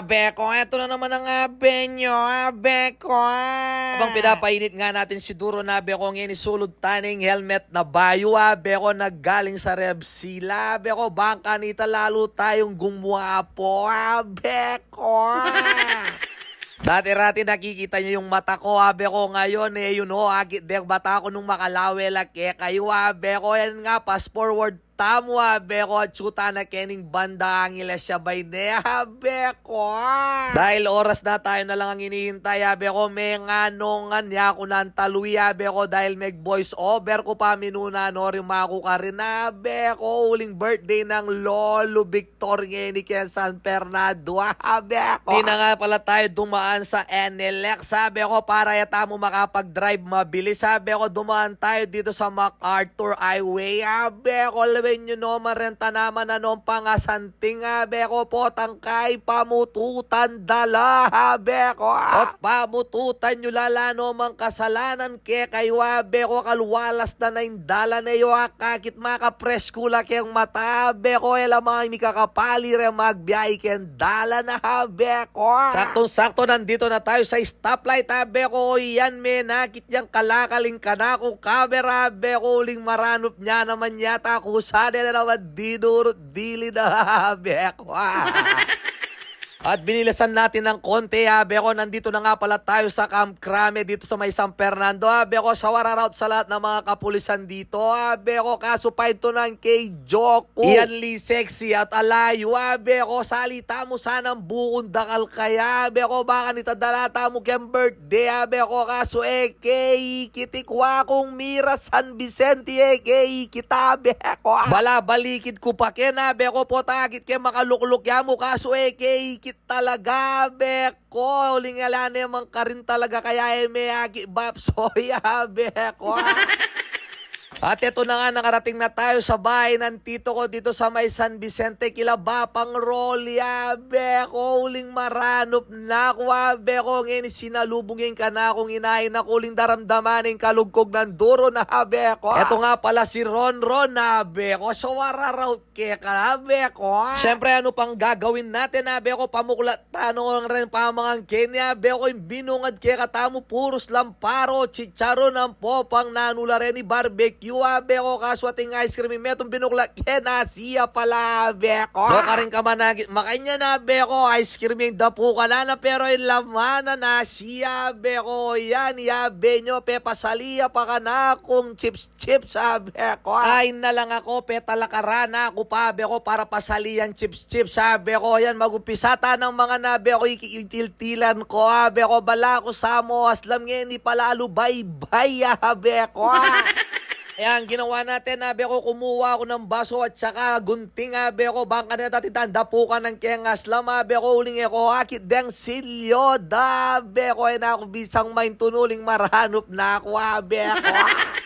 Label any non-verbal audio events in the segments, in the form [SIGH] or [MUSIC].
Abe ko, eto na naman ang abe nyo, abe ko. Habang pinapainit nga natin si Duro na abe ko ngayon isulod taning helmet na bayo, abe ko naggaling sa Rebsila, abe ko bangka nita lalo tayong gumwapo, abe ko. [LAUGHS] Dati-rati nakikita niyo yung mata ko, abe ko ngayon eh, yun o, agit dek bata ko nung makalawe laki kayo, abe ko, yan nga, fast forward tamo, abe ko, tsuta na kening banda ang ila siya bay ne, abe ko. Dahil oras na tayo na lang ang hinihintay, abe ko, may nga nung anya ko ng taluwi, abe ko, dahil may voice over ko pa minuna, no, rimako ka rin, abe ko, uling birthday ng Lolo Victor ni kaya San Fernando, abe ko. Di na nga pala tayo dumaan sa NLX, sabi ko, para yata mo makapag-drive mabilis, sabi ko, dumaan tayo dito sa MacArthur Highway, abe ko, lawin nyo no, marenta naman na nung pangasanting, abe ko, potang kay pamututan dala, abe ko, at pamututan nyo lala no, mang kasalanan, ke kayo, abe ko, kalwalas na na yung dala na iyo, kakit makapreskula kayong mata, abe ko, ela mga mikakapali re magbiyahe ken dala na, abe ko. Saktong-sakto nandito na tayo sa stoplight, abe ko, yan me, nakit yang kalakaling ka na kung camera, abe ko, uling maranop niya naman yata, kusade na naman dinurot dili na, abe ko. [LAUGHS] At binilasan natin ng konti, habi ko, nandito na nga pala tayo sa Camp Crame dito sa may San Fernando. Habi ko, shawara route sa lahat ng mga kapulisan dito. Habi ko, kaso pa ito ng kay Joko. Iyan li sexy at alayo. Habi ko, salita mo sanang bukong dakal kaya. Habi ko, baka nitadalata mo kayang birthday. Habi ko, kaso eh, kay kitikwa kong mira San Vicente eh, kay kitabi ko. Bala, balikid ko pa ken, habi ko, po takit kay makalukluk ya mo. Kaso eh, kay kit talaga, beko. Uling alam naman ka rin talaga kaya eh, may agi bapsoy, beko. [LAUGHS] At ito na nga, nakarating na tayo sa bahay ng tito ko dito sa may San Vicente, kila Bapang Rolia, beko, uling maranop na ko, beko, ngayon sinalubungin ka na akong inahin na kuling daramdamanin kalugkog ng duro na, beko. Ito nga pala si Ron Ron, na, beko, so wararaw ke ka, na, beko. Siyempre, ano pang gagawin natin, na, beko, pamuklat, tanong rin pa mga Kenya, beko, yung binungad ke katamo, puros lamparo, chicharon, ang popang nanula rin ni barbecue, abe ko kaswating ice cream metong binukla. Kena siya pala abe ko. Do ka rin ka managit makanya na abe ko ice cream yung dapo ka na na pero yung laman na siya abe ko yan yabe nyo pe pasaliya pa ka na kung chips chips abe ko. Ay na lang ako pe talakarana ako pa abe ko para pasaliyan chips chips abe ko yan magumpisata ng mga nabe ko itiltilan ko abe ko bala ko sa mo aslam ngayon ni pala alubay bay abe ko. [LAUGHS] Ayan, ginawa natin, abe ko, kumuha ako ng baso at saka gunting, abe ko, bangka na natin tanda po ka ng kengas lam, abe ko, uling ako, akit deng silyo, dabe ko, ay na ako bisang main tunuling maranop na ako, abe ko. [LAUGHS]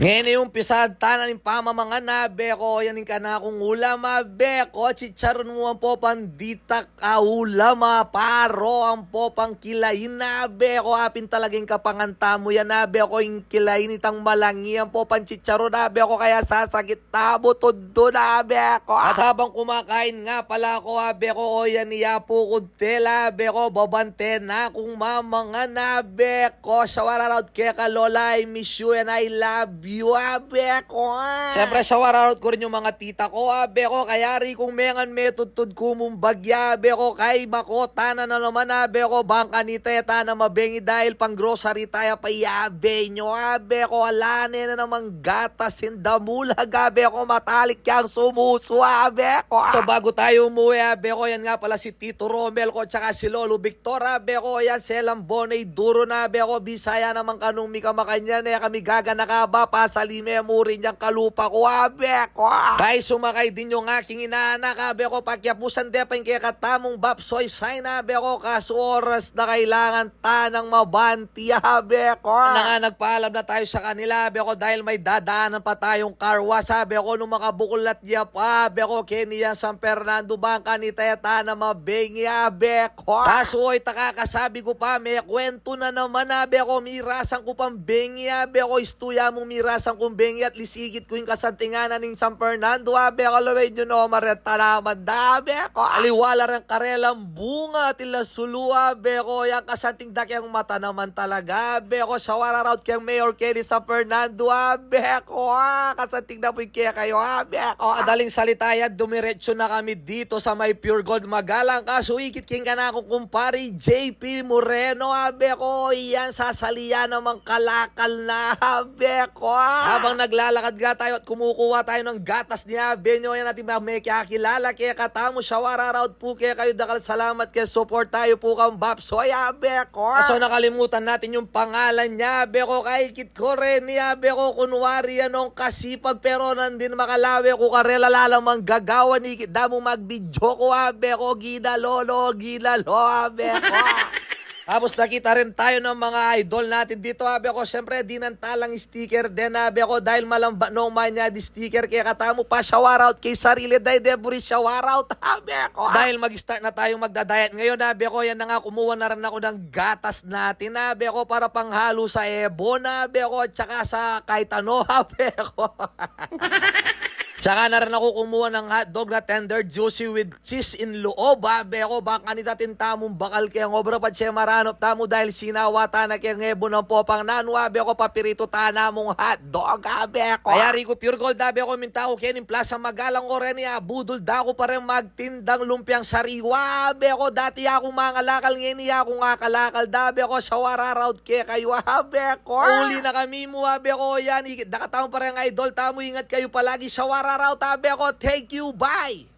Ngayon yung pisad tanan ng pamamangan na beko yan yung kana kong ulam ah, beko chicharon mo ang po pandita ka ah, paro ang po pang kilain na beko apin talagang kapanganta mo yan na beko yung kilain itang malangi ang po pang chicharon na beko kaya sasagit tabo todo na beko. At habang kumakain nga pala ako ah, beko o yan iya po kuntela beko babante na kung mamangan na beko. Shawararout kaya ka lola I miss you and I love abe ko. Siyempre, shawararout ko rin yung mga tita ko, abe ko. Kaya rin kung mengan may tutod ko mong bagya, abe ko. Kay mako, tana na naman, abe ko. Bangka ni teta na mabengi dahil pang grocery tayo pa yabe nyo, abe ko. Alane na naman gatas sindamulag, abe ko. Matalik yang sumuso, abe ko. So, bago tayo umuwi, abe ko, yan nga pala si Tito Romel ko, tsaka si Lolo Victor, abe ko. Yan, selang bonay duro na, abe ko. Bisaya naman kanong mika makanya na kami gaga nakaba pasalime mo rin yung kalupa ko, abe ko. Kay sumakay din yung aking inaanak, abe ko, pagyapusan de pa yung kaya katamong bapsoy sign, abe ko, kaso oras na kailangan tanang mabanti, abe ko. Na nga, nagpaalam na tayo sa kanila, abe ko, dahil may dadaanan pa tayong karwa, sabi ko, nung makabukulat niya pa, abe ko, Kenya San Fernando Bangka ni Teta na mabengi, abe ko. Kaso, oy, takakasabi ko pa, may kwento na naman, abe ko, mirasan ko pang bengi, abe ko, istuya mo mirasan rasang kumbengi at lisigit ko yung kasantinganan ng San Fernando. Abe ko laway nyo no, mareta naman dabe ko. Aliwala ng karelang bunga tila sulu abe ko. Yang kasanting dakyang mata naman talaga. Abe ko sa wararaut kang Mayor Kenny San Fernando. Abe ko ah. Kasanting na po yung kaya kayo. Abe ko. Madaling salita yan, dumiretso na kami dito sa may Pure Gold Magalang. Kaso ikit king ka na akong kumpari JP Moreno. Abe ko, yan sasaliya namang kalakal na. Abe ko. Habang naglalakad nga tayo at kumukuha tayo ng gatas niya, Benyo yan natin may kakilala. Kaya katamo siya wararaut po kaya kayo dakal salamat kaya support tayo po kang Bapsoy. Abe ko. So nakalimutan natin yung pangalan niya. Abe ko kay Kit ko rin niya. Abe ko kunwari anong kasipag pero nandin makalawi ko karela lalamang gagawa ni Kit. Damo magbidyo ko. Abe ko gida lolo gida lo. Abe ko. [LAUGHS] Tapos nakita rin tayo ng mga idol natin dito. Abi ako, syempre, di nang talang sticker din. Abi ako, dahil malamba no man niya di sticker. Kaya katamo pa shower out kay sarili. Dahil deburi shower out. [LAUGHS] Abi ako. Dahil mag-start na tayong magda-diet ngayon. Abi ako, yan na nga, kumuha na rin ako ng gatas natin. Abi ako, para panghalo sa ebon. Abi ako, tsaka sa kahit ano. [LAUGHS] Abi ako. [LAUGHS] Tsaka na rin ako kumuha ng hotdog na tender juicy with cheese in loob. Abe ko, baka ni tatin tamong bakal kaya ngobra pa siya maranop tamo dahil sinawata na kaya ngebo ng popang nanu. Abe ko, papirito tana mong hotdog. Abe ko. Kaya Rico Pure Gold, abe ko, minta ko kenin plaza magalang ko rin niya. Budol da ko pa rin magtindang lumpiang sariwa. Abe ko, dati akong mga lakal ngayon niya akong akalakal. Dabe ko, sa wararaut kaya kayo. Abe ko. Uli na kami mo, abe ko, yan. Nakatamo pa rin idol. Tamo, ingat kayo palagi sa wararaut. Abe ko, thank you, bye.